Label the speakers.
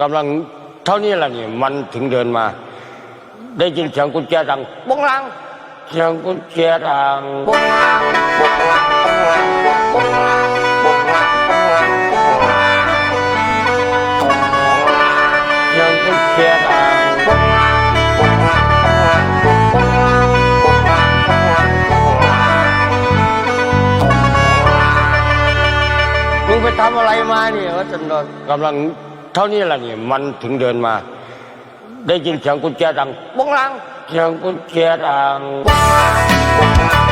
Speaker 1: กำลังเท่านี้แหละนี่มันถึงเดินมา ได้ยินเสียงกุญแจดังบ้งลังเสียงกุญแจดังบ้งลังบ้งลังบ้งลังบ้งลังบ้งลังบ้งลังเสียงกุญแจดังบ้งลังบ้งลังบ้งลังบ้งลังบ้งลังบ้งลังบ้งลังมึงไปทำอะไรมาเนี่ยว่าจันดกำลัง เท่านี้แหละนี่มันถึงเดินมา ได้ยินเสียงกุญแจดังบ้งลังเสียงกุญแจดัง